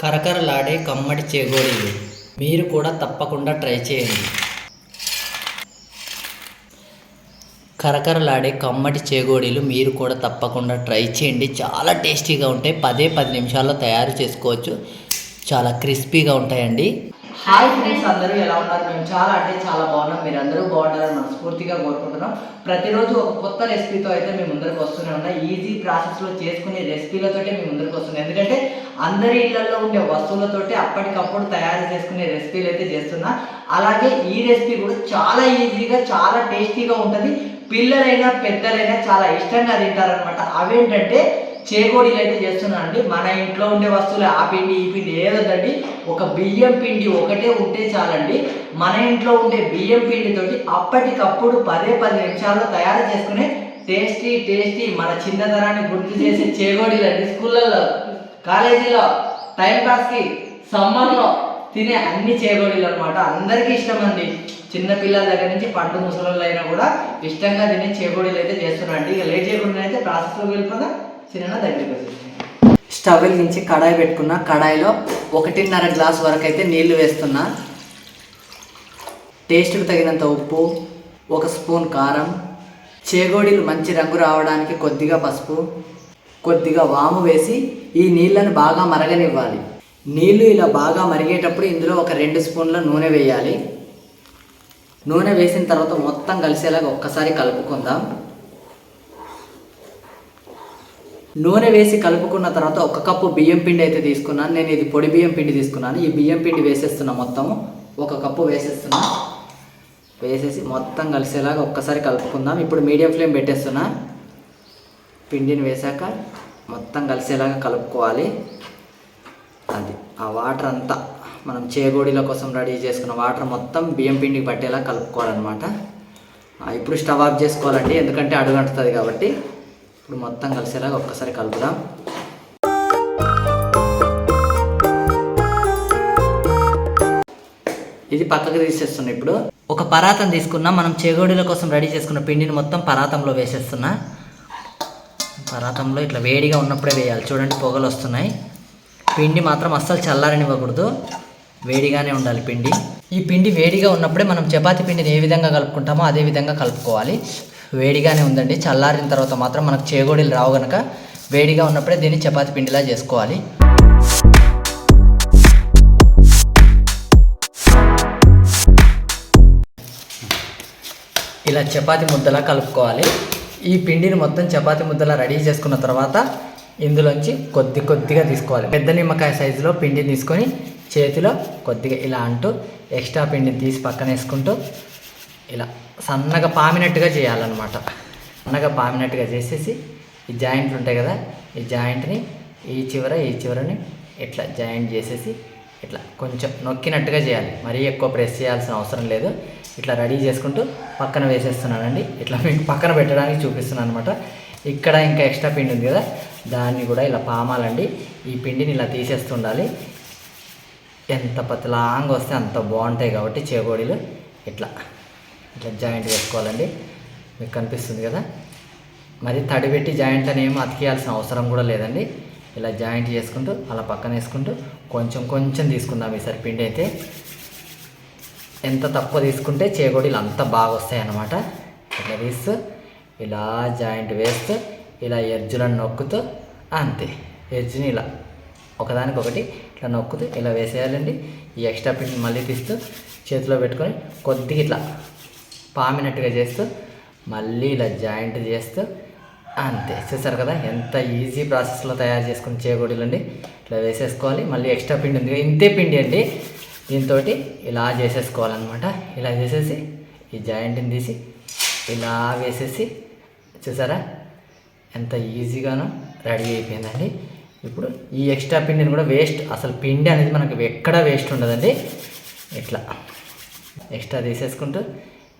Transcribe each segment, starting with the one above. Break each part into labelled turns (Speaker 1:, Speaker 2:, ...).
Speaker 1: కరకరలాడే కమ్మటి చేగోడీలు మీరు కూడా తప్పకుండా ట్రై చేయండి. కరకరలాడే కమ్మటి చేగోడీలు మీరు కూడా తప్పకుండా ట్రై చేయండి. చాలా టేస్టీగా ఉంటాయి. పదే పది నిమిషాల్లో తయారు చేసుకోవచ్చు. చాలా క్రిస్పీగా ఉంటాయండి. హాయ్ ఫ్రెండ్స్ అందరూ ఎలా ఉన్నారు? మేము చాలా అంటే చాలా బాగున్నాం. మీరు అందరూ బాగుంటారని మనస్ఫూర్తిగా కోరుకుంటున్నాం. ప్రతిరోజు ఒక కొత్త రెసిపీతో అయితే మేము ముందరకు వస్తూనే ఉన్నాం. ఈజీ ప్రాసెస్లో చేసుకునే రెసిపీలతోటే మేము ముందరకు వస్తున్నాం ఎందుకంటే అందరి ఇళ్ళలో ఉండే వస్తువులతోటి అప్పటికప్పుడు తయారు చేసుకునే రెసిపీలు అయితే చేస్తున్నా. అలాగే ఈ రెసిపీ కూడా చాలా ఈజీగా చాలా టేస్టీగా ఉంటుంది. పిల్లలైనా పెద్దలైనా చాలా ఇష్టంగా తింటారనమాట అవేంటంటే చేగోడీలు అయితే చేస్తున్నాను అండి మన ఇంట్లో ఉండే వస్తువులు ఆ పిండి ఈ పిండి ఏదండి ఒక బియ్యం పిండి ఒకటే ఉంటే చాలండి. మన ఇంట్లో ఉండే బియ్యం పిండితోటి అప్పటికప్పుడు పదే పది నిమిషాల్లో తయారు చేసుకునే టేస్టీ టేస్టీ మన చిన్నతనాన్ని గుర్తు చేసే చేకోడీలు అండి. స్కూళ్ళల్లో కాలేజీలో టైం పాస్కి సమ్మర్లో తినే అన్ని చేగోడీలు అనమాట అందరికీ ఇష్టం అండి. చిన్నపిల్లల దగ్గర నుంచి పండు ముసలు అయినా కూడా ఇష్టంగా తినే చేగోడీలు అయితే చేస్తున్నారండి. ఇక లేట్ చేయకుండా అయితే ప్రాసెస్లోకి వెళ్ళిపోదా. చిన్న దగ్గరికి వచ్చేసి స్టవ్ నుంచి కడాయి పెట్టుకున్న కడాయిలో ఒకటిన్నర గ్లాస్ వరకు అయితే నీళ్ళు వేస్తున్నా. టేస్ట్కి తగినంత ఉప్పు ఒక స్పూన్ కారం చేగోడీలు మంచి రంగు రావడానికి కొద్దిగా పసుపు కొద్దిగా వాము వేసి ఈ నీళ్ళను బాగా మరగనివ్వాలి. నీళ్ళు ఇలా బాగా మరిగేటప్పుడు ఇందులో ఒక రెండు స్పూన్ల నూనె వేయాలి. నూనె వేసిన తర్వాత మొత్తం కలిసేలాగా ఒక్కసారి కలుపుకుందాం. నూనె వేసి కలుపుకున్న తర్వాత ఒక కప్పు బియ్యం పిండి అయితే తీసుకున్నాను. నేను ఇది పొడి బియ్యం పిండి తీసుకున్నాను. ఈ బియ్యం పిండి వేసేస్తున్నా మొత్తము ఒక కప్పు వేసేస్తున్నా. వేసేసి మొత్తం కలిసేలాగా ఒక్కసారి కలుపుకుందాం. ఇప్పుడు మీడియం ఫ్లేమ్ పెట్టేస్తున్నా. పిండిని వేసాక మొత్తం కలిసేలాగా కలుపుకోవాలి. అది ఆ వాటర్ అంతా మనం చేగోడీల కోసం రెడీ చేసుకున్న వాటర్ మొత్తం బియ్యం పిండికి పట్టేలా కలుపుకోవాలన్నమాట. ఇప్పుడు స్టవ్ ఆఫ్ చేసుకోవాలండి. ఎందుకంటే అడుగంటుతుంది కాబట్టి. ఇప్పుడు మొత్తం కలిసేలాగా ఒక్కసారి కలుపుదాం. ఇది పక్కకు తీసేస్తున్నా ఇప్పుడు. ఒక పరాతం తీసుకున్నా మనం చేగోడీల కోసం రెడీ చేసుకున్న పిండిని మొత్తం పరాతంలో వేసేస్తున్నా. పరాతంలో ఇట్లా వేడిగా ఉన్నప్పుడే వేయాలి. చూడండి పొగలు వస్తున్నాయి. పిండి మాత్రం అస్సలు చల్లారనివ్వకూడదు. వేడిగానే ఉండాలి పిండి. ఈ పిండి వేడిగా ఉన్నప్పుడే మనం చపాతీ పిండిని ఏ విధంగా కలుపుకుంటామో అదే విధంగా కలుపుకోవాలి. వేడిగానే ఉందండి. చల్లారిన తర్వాత మాత్రం మనకు చేగోడీలు రావు గనక వేడిగా ఉన్నప్పుడే దీన్ని చపాతి పిండిలా చేసుకోవాలి. ఇలా చపాతి ముద్దలా కలుపుకోవాలి. ఈ పిండిని మొత్తం చపాతి ముద్దలా రెడీ చేసుకున్న తర్వాత ఇందులోంచి కొద్ది కొద్దిగా తీసుకోవాలి. పెద్ద నిమ్మకాయ సైజులో పిండిని తీసుకొని చేతిలో కొద్దిగా ఇలా అంటూ ఎక్స్ట్రా పిండిని తీసి పక్కన వేసుకుంటూ ఇలా సన్నగా పామినట్టుగా చేయాలన్నమాట. సన్నగా పామినట్టుగా చేసేసి ఈ జాయింట్లు ఉంటాయి కదా ఈ జాయింట్ని ఈ చివర ఈ చివరని ఇట్లా జాయింట్ చేసేసి ఇట్లా కొంచెం నొక్కినట్టుగా చేయాలి. మరీ ఎక్కువ ప్రెస్ చేయాల్సిన అవసరం లేదు. ఇట్లా రెడీ చేసుకుంటూ పక్కన వేసేస్తున్నానండి. ఇట్లా మీకు పక్కన పెట్టడానికి చూపిస్తున్నాను అనమాట ఇక్కడ ఇంకా ఎక్స్ట్రా పిండి ఉంది కదా దాన్ని కూడా ఇలా పామాలండి. ఈ పిండిని ఇలా తీసేస్తుండాలి. ఎంత పతలాంగా వస్తే అంత బాగుంటాయి కాబట్టి చేగోడీలు. ఇట్లా. ఇట్లా జాయింట్ వేసుకోవాలండి మీకు కనిపిస్తుంది కదా? మరి తడి పెట్టి జాయింట్ అని ఏమో అతికేయాల్సిన అవసరం కూడా లేదండి. ఇలా జాయింట్ చేసుకుంటూ అలా పక్కన వేసుకుంటూ కొంచెం కొంచెం తీసుకుందాం ఈసారి పిండి అయితే. ఎంత తక్కువ తీసుకుంటే చేగోడీలు అంత బాగా వస్తాయి అన్నమాట. ఇట్లా తీస్తూ ఇలా జాయింట్ వేస్తూ ఇలా ఎడ్జులను నొక్కుతూ అంతే. ఎడ్జ్ని ఇలా ఒకదానికొకటి ఇట్లా నొక్కుతూ ఇలా వేసేయాలండి. ఈ ఎక్స్ట్రా పిండి మళ్ళీ తీస్తూ చేతిలో పెట్టుకొని కొద్దిగా ఇట్లా పామినట్టుగా చేస్తూ మళ్ళీ ఇలా జాయింట్ చేస్తూ అంతే. చూసారు కదా ఎంత ఈజీ ప్రాసెస్లో తయారు చేసుకుని చేగోడీలు అండి ఇట్లా వేసేసుకోవాలి మళ్ళీ ఎక్స్ట్రా పిండి ఉంది ఇంతే పిండి అండి. దీంతో ఇలా చేసేసుకోవాలన్నమాట. ఇలా చేసేసి ఈ జాయింట్ని తీసి ఇలా వేసేసి చూసారా ఎంత ఈజీగానో రెడీ అయిపోయిందండి. ఇప్పుడు ఈ ఎక్స్ట్రా పిండిని కూడా వేస్ట్ అసలు పిండి అనేది మనకు ఎక్కడ వేస్ట్ ఉండదండి. ఇట్లా ఎక్స్ట్రా తీసేసుకుంటూ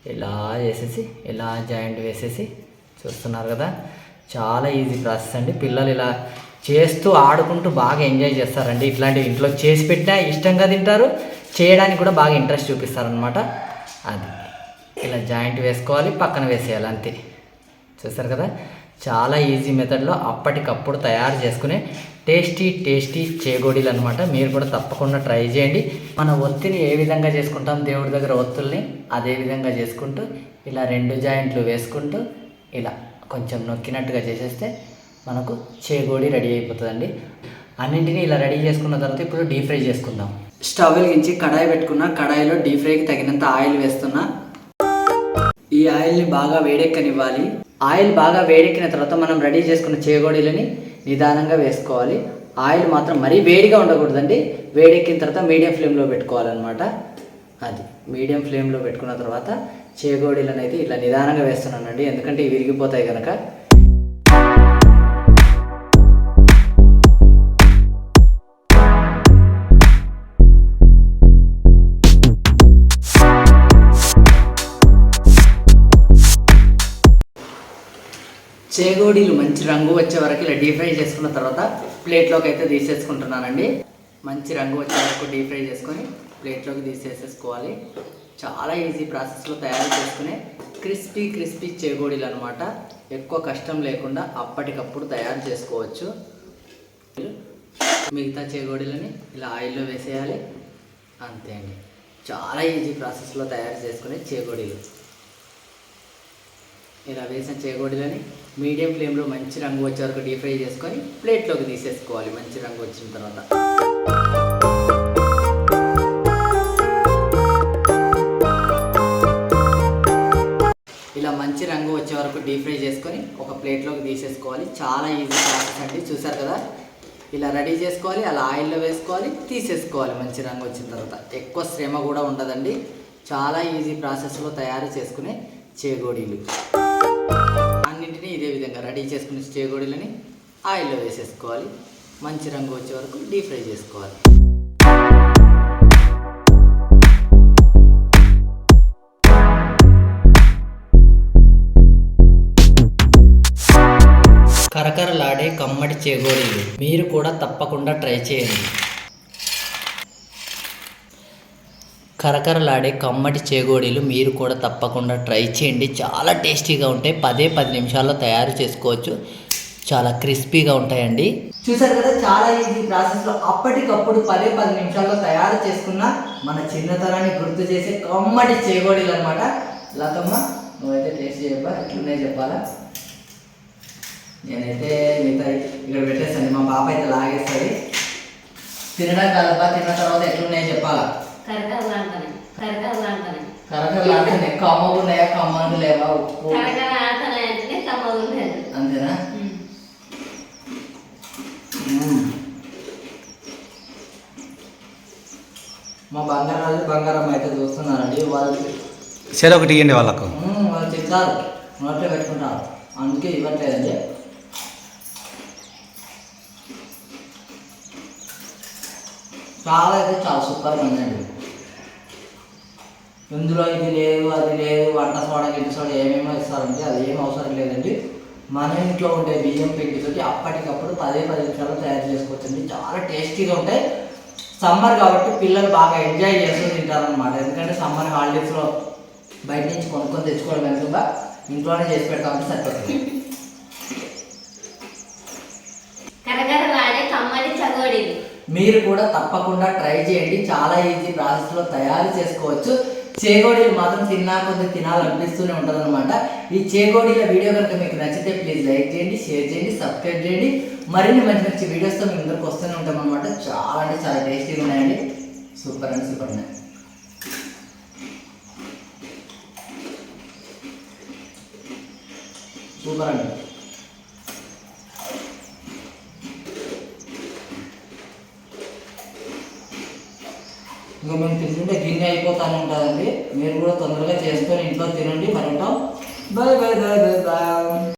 Speaker 1: ఇలా చేసేసి ఇలా జాయింట్ వేసేసి చూస్తున్నారు కదా. చాలా ఈజీ ప్రాసెస్ అండి. పిల్లలు ఇలా చేస్తూ ఆడుకుంటూ బాగా ఎంజాయ్ చేస్తారండి. ఇట్లాంటివి ఇంట్లో చేసి పెట్టినా ఇష్టంగా తింటారు. చేయడానికి కూడా బాగా ఇంట్రెస్ట్ చూపిస్తారనమాట అది. ఇలా జాయింట్ వేసుకోవాలి పక్కన వేసేయాలి అంతే. చూస్తారు కదా. చాలా ఈజీ మెథడ్లో అప్పటికప్పుడు తయారు చేసుకునే టేస్టీ టేస్టీ చేగోడీలు అనమాట మీరు కూడా తప్పకుండా ట్రై చేయండి. మన ఒత్తిని ఏ విధంగా చేసుకుంటాం దేవుడి దగ్గర ఒత్తుల్ని అదే విధంగా చేసుకుంటూ ఇలా రెండు జాయింట్లు వేసుకుంటూ ఇలా కొంచెం నొక్కినట్టుగా చేసేస్తే మనకు చేగోడి రెడీ అయిపోతుందండి. అన్నింటినీ ఇలా రెడీ చేసుకున్న తర్వాత ఇప్పుడు డీప్ ఫ్రై చేసుకుందాం. స్టవ్ వెలిగించి కడాయి పెట్టుకున్న కడాయిలో డీప్ ఫ్రైకి తగినంత ఆయిల్ వేస్తున్నా. ఈ ఆయిల్ని బాగా వేడెక్కనివ్వాలి. ఆయిల్ బాగా వేడెక్కిన తర్వాత మనం రెడీ చేసుకున్న చేగోడీలని నిదానంగా వేసుకోవాలి. ఆయిల్ మాత్రం మరీ వేడిగా ఉండకూడదండి. వేడెక్కిన తర్వాత మీడియం ఫ్లేమ్లో పెట్టుకోవాలన్నమాట. అది మీడియం ఫ్లేమ్లో పెట్టుకున్న తర్వాత చేగోడీలను అయితే ఇట్లా నిదానంగా వేస్తున్నానండి. ఎందుకంటే ఇవి విరిగిపోతాయి కనుక చేగోడీలు మంచి రంగు వచ్చే వరకు ఇలా డీప్ ఫ్రై చేసుకున్న తర్వాత ప్లేట్లోకి అయితే తీసేసుకుంటున్నానండి. మంచి రంగు వచ్చే వరకు డీప్ ఫ్రై చేసుకొని ప్లేట్లోకి తీసేసేసుకోవాలి. చాలా ఈజీ ప్రాసెస్లో తయారు చేసుకునే క్రిస్పీ క్రిస్పీ చేగోడీలు అనమాట ఎక్కువ కష్టం లేకుండా అప్పటికప్పుడు తయారు చేసుకోవచ్చు. మిగతా చేగోడీలని ఇలా ఆయిల్లో వేసేయాలి. అంతే అండి. చాలా ఈజీ ప్రాసెస్లో తయారు చేసుకునే చేగోడీలు. ఇలా వేసిన చేగోడీలని మీడియం ఫ్లేమ్లో మంచి రంగు వచ్చే వరకు డీప్ ఫ్రై చేసుకొని ప్లేట్లోకి తీసేసుకోవాలి మంచి రంగు వచ్చిన తర్వాత. ఇలా మంచి రంగు వచ్చే వరకు డీప్ ఫ్రై చేసుకొని ఒక ప్లేట్లోకి తీసేసుకోవాలి. చాలా ఈజీ ప్రాసెస్ అండి చూసారు కదా? ఇలా రెడీ చేసుకోవాలి అలా ఆయిల్లో వేసుకోవాలి తీసేసుకోవాలి మంచి రంగు వచ్చిన తర్వాత. ఎక్కువ శ్రమ కూడా ఉండదండి. చాలా ఈజీ ప్రాసెస్లో తయారు చేసుకునే చేగోడీలు. విధంగా రెడీ చేసుకునే చేగోడీలని ఆయిల్లో వేసేసుకోవాలి. మంచి రంగు వచ్చే వరకు డీప్ ఫ్రై చేసుకోవాలి. కరకరలాడే కమ్మటి చేగోడీలు మీరు కూడా తప్పకుండా ట్రై చేయండి. కరకరలాడే కమ్మటి చేగోడీలు మీరు కూడా తప్పకుండా ట్రై చేయండి. చాలా టేస్టీగా ఉంటాయి. పదే పది నిమిషాల్లో తయారు చేసుకోవచ్చు. చాలా క్రిస్పీగా ఉంటాయండి. చూసారు కదా చాలా ఈజీ ప్రాసెస్లో అప్పటికప్పుడు పదే పది నిమిషాల్లో తయారు చేసుకున్న మన చిన్నతనాన్ని గుర్తు చేసే కమ్మటి చేగోడీలు అనమాట లతమ్మ నువ్వైతే టేస్ట్ చెప్పా ఎట్లున్నాయి చెప్పాలా? నేనైతే మిగతా ఇక్కడ పెట్టేస్తాను. మా పాప అయితే లాగేస్తుంది. తినడం కాదబ్బా. తిన్న తర్వాత ఎట్లున్నాయో చెప్పాలా? ఉన్నాయా లేవా ఉప్పు.
Speaker 2: అంటే
Speaker 1: అంతేనా. మా బంగారాజు బంగారం అయితే చూస్తున్నారండి. వాళ్ళు
Speaker 3: సరే ఒకటి ఇవ్వండి వాళ్ళకు.
Speaker 1: వాళ్ళు తింటారు నోట్లో పెట్టుకుంటారు. అందుకే ఇవ్వట్లేదండి. చాలా అయితే చాలా సూపర్గా ఉందండి. ఇందులో ఇది లేదు అది లేదు వంట సోడా గిట్టి సోడా ఏమేమో ఇస్తారంటే అది ఏం అవసరం లేదండి. మన ఇంట్లో ఉండే బియ్యం పిండితోటి అప్పటికప్పుడు పదే పది నిమిషాలు తయారు చేసుకోవచ్చండి. చాలా టేస్టీగా ఉంటాయి. సమ్మర్ కాబట్టి పిల్లలు బాగా ఎంజాయ్ చేస్తూ తింటారనమాట ఎందుకంటే సమ్మర్ హాలిడేస్లో బయట నుంచి కొనుక్కొని తెచ్చుకోవడం ఎందుకుగా ఇంట్లోనే చేసి పెడతామంటే సరిపోతుంది. మీరు కూడా తప్పకుండా ట్రై చేయండి. చాలా ఈజీ ప్రాసెస్లో తయారు చేసుకోవచ్చు. చేగోడీలు మాత్రం తిన్నా కొంత తినాలనిపిస్తూనే ఉంటుంది అనమాట ఈ చేగోడీల వీడియో కనుక మీకు నచ్చితే ప్లీజ్ లైక్ చేయండి షేర్ చేయండి సబ్స్క్రైబ్ చేయండి. మరిన్ని మంచి మంచి వీడియోస్తో మీ ముందరికి వస్తూనే ఉంటాం అనమాట చాలా అంటే చాలా టేస్టీగా ఉన్నాయండి. సూపర్ అండి సూపర్ ఉన్నాయి సూపర్ అండి. ఇంకా తింటుంటే గిన్నె అయిపోతానే ఉంటుందండి మీరు కూడా తొందరగా చేసుకొని ఇంట్లో తినండి. మరి ఉంటాం bye bye bye bye bye.